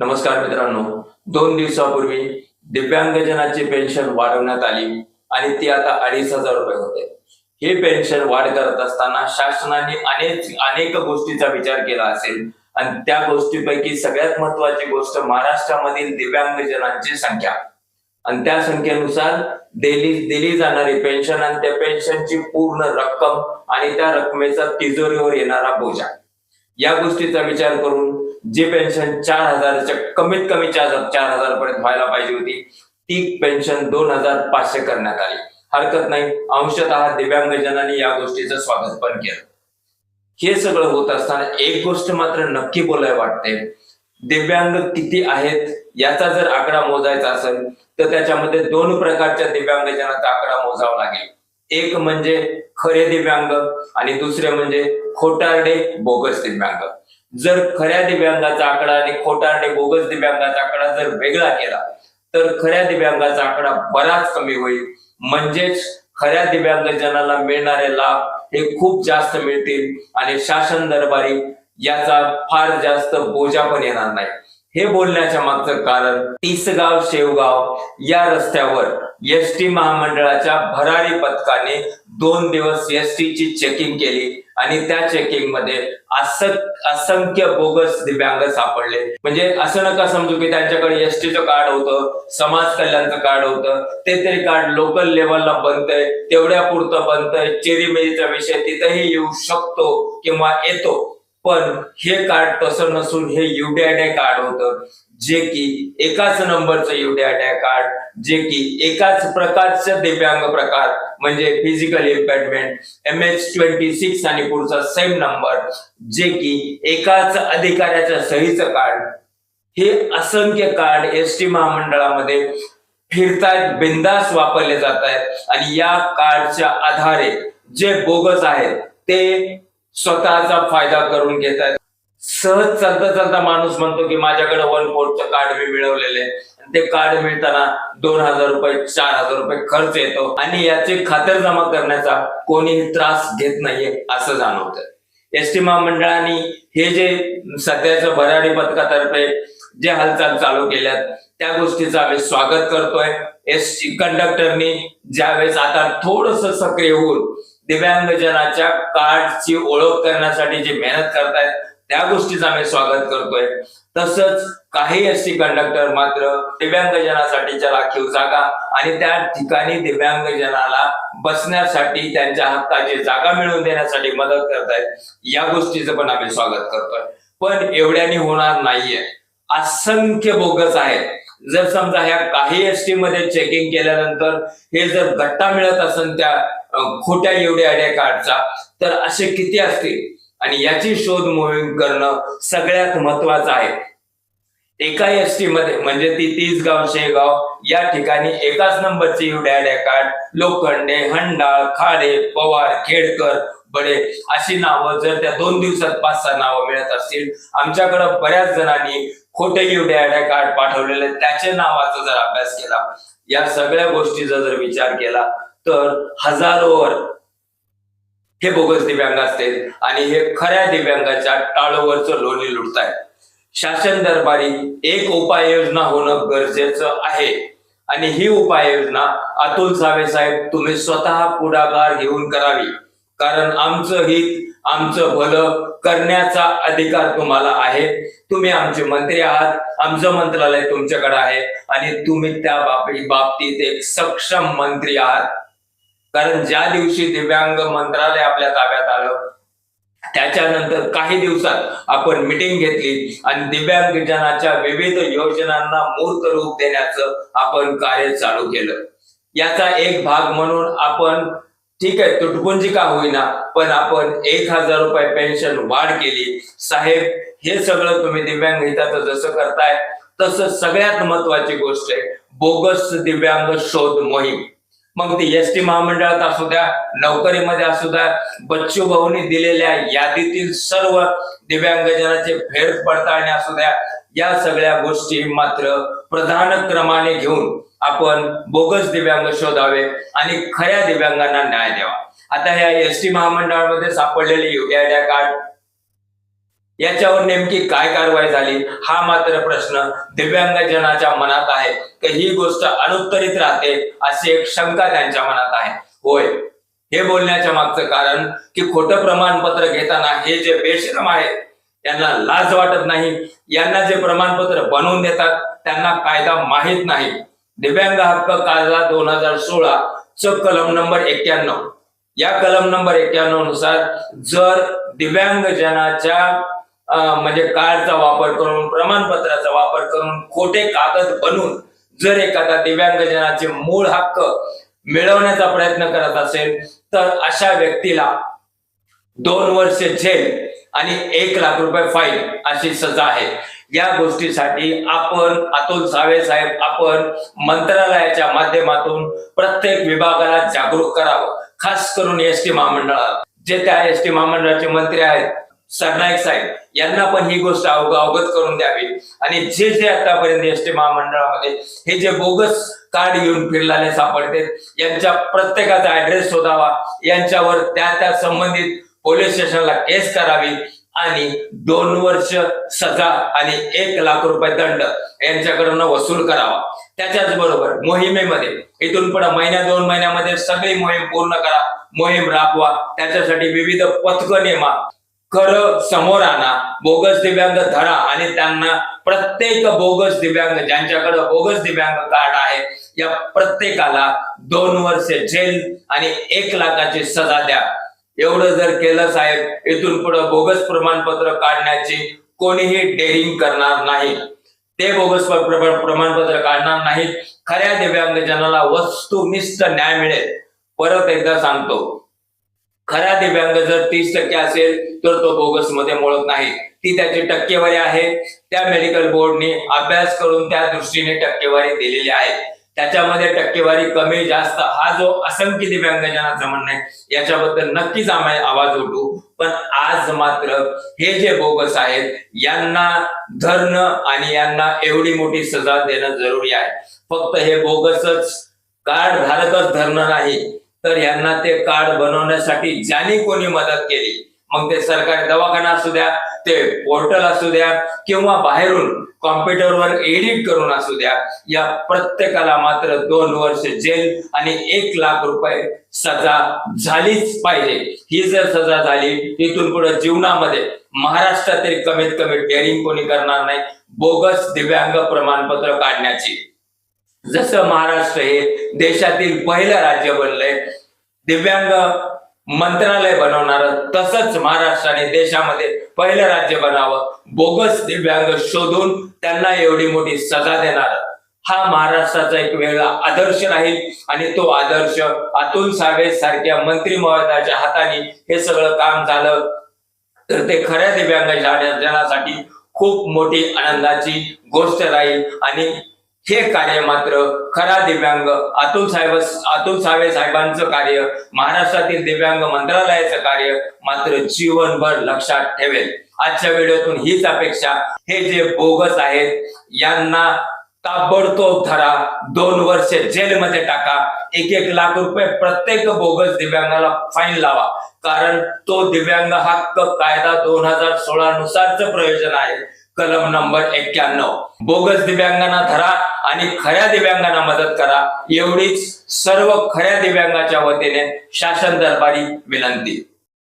नमस्कार मित्रांनो. दोन दिवसापूर्वी दिव्यांगजनाची पेन्शन वाढवण्यात आली आणि ती आता अडीच हजार रुपये होते. हे पेन्शन वाढ करत असताना शासनाने अनेक अनेक गोष्टीचा विचार केला असेल. आणि त्या गोष्टीपैकी सगळ्यात महत्वाची गोष्ट महाराष्ट्रामधील दिव्यांगजनांची संख्या. आणि त्या संख्येनुसार दिली दिली जाणारी पेन्शन आणि त्या पेन्शनची पूर्ण रक्कम आणि त्या रकमेचा तिजोरीवर येणारा बोजा. या गोष्टीचा विचार करून जी पेन्शन चार हजाराच्या कमीत कमी चार चार हजार पर्यंत व्हायला पाहिजे होती ती पेन्शन दोन हजार पाचशे करण्यात आली. हरकत नाही. अंशतः दिव्यांगजनांनी या गोष्टीचं स्वागत पण केलं. हे सगळं होत असताना एक गोष्ट मात्र नक्की बोलाय वाटते. दिव्यांग किती आहेत याचा जर आकडा मोजायचा असेल तर त्याच्यामध्ये दोन प्रकारच्या दिव्यांगजनाचा आकडा मोजावा लागेल. एक म्हणजे खरे दिव्यांग आणि दुसरे म्हणजे खोटारडे बोगस दिव्यांग. जर खऱ्या दिव्यांगाचा आकडा आणि खोटारडे बोगस दिव्यांगाचा आकडा जर वेगळा केला तर खऱ्या दिव्यांगाचा आकडा बराच कमी होईल. म्हणजेच खऱ्या दिव्यांगजनाला मिळणारे लाभ हे खूप जास्त मिळतील आणि शासन दरबारी याचा फार जास्त बोजा पण येणार नाही. हे बोलण्याच्या मागचं कारण तिसगाव शेवगाव या रस्त्यावर एस टी महामंडळाच्या भरारी पथकाने दोन दिवस एस ची चेकिंग केली आणि त्या चेकिंगमध्ये असं असंख्य बोगस दिव्यांग सापडले. म्हणजे असं नका समजू की त्यांच्याकडे एस टीचं कार्ड होतं समाज कल्याणचं कार्ड होतं ते तरी कार्ड लोकल लेवलला बनतंय तेवढ्या पुरतं बनतंय चेरीमेरीचा विषय तिथेही येऊ शकतो किंवा येतो. पण हे कार्ड तसं नसून हे युडीआयडे कार्ड होतं जे की एकाच नंबरचं युडीआयडे कार्ड जे की एकाच प्रकारचं दिव्यांग प्रकार म्हणजे physical impairment M H twenty six आणि पुढचा सेम नंबर जे की एकाच अधिकाऱ्याच्या सहीचं कार्ड. हे असंख्य कार्ड एस टी महामंडळामध्ये फिरतायत बिंदास वापरले जात आहेत आणि या कार्डच्या आधारे जे बोगस आहेत ते स्वतःचा फायदा करून घेत आहेत. सहज चालता चालता माणूस म्हणतो की माझ्याकडे वन फोर्टचं कार्ड मी मिळवलेले ते कार्ड मिळताना दोन हजार रुपये चार हजार रुपये खर्च येतो. आणि याची खातर जमा करण्याचा कोणीही त्रास घेत नाहीये असं जाणवत एसटी महामंडळाने हे जे सध्याच्या भरारी पथकातर्फे जे हालचाल चालू केल्यात त्या गोष्टीचं आम्ही स्वागत करतोय. एसटी कंडक्टरनी ज्यावेळेस आता थोडस सक्रिय होऊन दिव्यांगजनाच्या कार्डची ओळख करण्यासाठी जे मेहनत करतायत त्या गोष्टीचं आम्ही स्वागत करतोय. तसंच काही एस टी कंडक्टर मात्र दिव्यांगजनासाठीच्या राखीव जागा आणि त्या ठिकाणी दिव्यांगजनाला बसण्यासाठी त्यांच्या हक्काची जागा मिळवून देण्यासाठी मदत करतायत या गोष्टीचं पण आम्ही स्वागत करतोय. पण एवढ्याने होणार नाहीये. असंख्य बोगस आहेत. जर समजा ह्या काही एस टी मध्ये चेकिंग केल्यानंतर हे जर गट्टा मिळत असेल त्या खोट्या एवढ्या आयडिया कार्डचा तर असे किती असतील? आणि याची शोध मोहीम करणं सगळ्यात महत्वाचं आहे. एका एस टी मध्ये म्हणजे ती तीसगाव शेगाव या ठिकाणी एकाच नंबरची युडॅड कार्ड लोखंडे हंडाळ खाडे पवार खेडकर बडे अशी नावं जर त्या दोन दिवसात पाच सहा नावं मिळत असतील आमच्याकडं बऱ्याच जणांनी खोटे युडॅड कार्ड पाठवलेले त्याच्या नावाचा जर अभ्यास केला या सगळ्या गोष्टीचा जर विचार केला तर हजारोवर हे बोगस दिव्यांग असतील आणि हे खऱ्या दिव्यांगाच्या टाळोवरचं लोणी लुटतायत. शासन दरबारी एक उपाययोजना होणं गरजेचं आहे. आणि ही उपाययोजना अतुल सावे साहेब तुम्ही स्वतः पुढाकार घेऊन करावी. कारण आमचं हित आमचं भलं करण्याचा अधिकार तुम्हाला आहे. तुम्ही आमचे मंत्री आहात. आमचं मंत्रालय तुमच्याकडे आहे. आणि तुम्ही त्या बाबी बाबतीत एक सक्षम मंत्री आहात. कारण ज्या दिवशी दिव्यांग मंत्रालय आपल्या ताब्यात आलं त्याच्यानंतर काही दिवसात आपण मिटिंग घेतली आणि दिव्यांगजनाच्या विविध योजनांना मूर्त रूप देण्याचं आपण कार्य चालू केलं. याचा एक भाग म्हणून आपण ठीक आहे तुटपुंजी का होईना पण आपण एक हजार रुपये पेन्शन वाढ केली. साहेब हे सगळं तुम्ही दिव्यांग हिताचं जसं करताय तसं सगळ्यात महत्वाची गोष्ट आहे बोगस दिव्यांग शोध मोहीम. मग ती एस टी महामंडळात असू द्या नोकरीमध्ये असू द्या बच्चू भाऊनी दिलेल्या यादीतील सर्व दिव्यांगजनाचे फेर पडताळणी असू द्या या सगळ्या गोष्टी मात्र प्रधान क्रमाने घेऊन आपण बोगस दिव्यांग शोधावे आणि खऱ्या दिव्यांगांना न्याय द्यावा. आता ह्या एस टी महामंडळामध्ये सापडलेले युडीआयड्या कार्ड याच्यावर नेमकी काय कारवाई झाली हा मात्र प्रश्न दिव्यांगजनाच्या मनात आहे की ही गोष्ट अनुत्तरित राहते अशी एक शंका त्यांच्या मनात आहे. होय हे बोलण्याच्या मागचं कारण की खोटं प्रमाणपत्र घेताना हे जे बेश्रम आहेत त्यांना लाज वाटत नाही. यांना जे प्रमाणपत्र बनवून देतात त्यांना कायदा माहीत नाही. दिव्यांग हक्क कायदा दोन हजार सोळा च कलम नंबर एक्क्याण्णव. या कलम नंबर एक्क्याण्णवनुसार जर दिव्यांग जनाच्या म्हणजे कार्डचा वापर करून प्रमाणपत्राचा वापर करून खोटे कागद बनवून जर एखादा दिव्यांग जनाचे मूळ हक्क मिळवण्याचा प्रयत्न करत असेल तर अशा व्यक्तीला दोन वर्ष झेल आणि एक लाख रुपये फाईन अशी सजा आहे. या गोष्टीसाठी आपण अतुल सावे साहेब आपण मंत्रालयाच्या माध्यमातून प्रत्येक विभागाला जागरूक करावं. खास करून एस टी महामंडळाला. जे त्या एस टी महामंडळाचे मंत्री आहेत सरनाईक साहेब यांना पण ही गोष्ट अवगत करून द्यावी. आणि जे जे आतापर्यंत एस टी महामंडळामध्ये हे जे बोगस कार्ड घेऊन फिरलेले सापडते यांच्या प्रत्येकाचा ऍड्रेस शोधावा. यांच्यावर त्या त्या संबंधित पोलीस स्टेशनला केस करावी. आणि दोन वर्ष सजा आणि एक लाख रुपये दंड यांच्याकडून वसूल करावा. त्याच्याच बरोबर मोहिमेमध्ये इथून पुढे महिन्या दोन महिन्यामध्ये सगळी मोहीम पूर्ण करा मोहीम राबवा. त्याच्यासाठी विविध पथक नेमा खरं समोर आणा बोगस दिव्यांग धरा आणि त्यांना प्रत्येक बोगस दिव्यांग ज्यांच्याकडे बोगस दिव्यांग कार्ड आहे या प्रत्येकाला दोन वर्ष जेल आणि एक लाखाची सजा द्या. एवढं जर केलं साहेब इथून पुढे बोगस प्रमाणपत्र काढण्याची कोणीही डेअरिंग करणार नाही. ते बोगस प्रमाणपत्र काढणार नाहीत. खऱ्या दिव्यांगजनाला वस्तुनिष्ठ न्याय मिळेल. परत एकदा सांगतो. खरा दिव्यांग जर तीस टक्के असेल तर तो बोगसमध्ये मोडत नाही. ती त्याची टक्केवारी आहे. त्या मेडिकल बोर्डने अभ्यास करून त्या दृष्टीने टक्केवारी दिलेली आहे. त्याच्यामध्ये टक्केवारी कमी जास्त हा जो असंख्य दिव्यांगजनाचं म्हणणं आहे याच्याबद्दल नक्कीच आम्ही आवाज उठू. पण आज मात्र हे जे बोगस आहेत यांना धरणं आणि यांना एवढी मोठी सजा देणं जरुरी आहे. फक्त हे बोगसच कार्ड धारकच धरणं नाही तर यांना ते कार्ड बनवण्यासाठी ज्यांनी कोणी मदत केली मग ते सरकारी दवाखाना असू द्या ते पोर्टल असू द्या किंवा बाहेरून कॉम्प्युटरवर एडिट करून असू द्या या प्रत्येकाला मात्र दोन वर्ष जेल आणि एक लाख रुपये सजा झालीच पाहिजे. ही जर सजा झाली तिथून पुढे जीवनामध्ये महाराष्ट्रातील कमीत कमी डेअरिंग कोणी करणार नाही बोगस दिव्यांग प्रमाणपत्र काढण्याची. जसं महाराष्ट्र हे देशातील पहिलं राज्य बनलंय दिव्यांग मंत्रालय बनवणार तसंच महाराष्ट्राने देशामध्ये पहिलं राज्य बनावं. बोगस दिव्यांग शोधून त्यांना एवढी मोठी सजा देणार. हा महाराष्ट्राचा एक वेगळा आदर्श राहील आणि तो आदर्श अतुल सावे सारख्या मंत्री महोदयाच्या हाताने हे सगळं काम झालं. तर ते खऱ्या दिव्यांग जन- जनासाठी खूप मोठी आनंदाची गोष्ट राहील आणि हे कार्य मात्र खरा दिव्यांग अतुल साहेब अतुल सावे साहेबांचं कार्य महाराष्ट्रातील दिव्यांग मंत्रालयाचं कार्य मात्र जीवनभर लक्षात ठेवेल. आजच्या व्हिडिओतून हीच अपेक्षा हे जे बोगस आहेत यांना ताबडतोब धरा दोन वर्ष जेलमध्ये टाका एक एक लाख रुपये प्रत्येक बोगस दिव्यांगाला फाईन लावा. कारण तो दिव्यांग हक्क कायदा दोन हजार सोळा नुसारच प्रयोजन आहे. कलम नंबर एक्क्याण्णव. बोगस दिव्यांगांना धरा आणि खऱ्या दिव्यांगांना मदत करा. एवढीच सर्व खऱ्या दिव्यांगाच्या वतीने शासन दरबारी विनंती.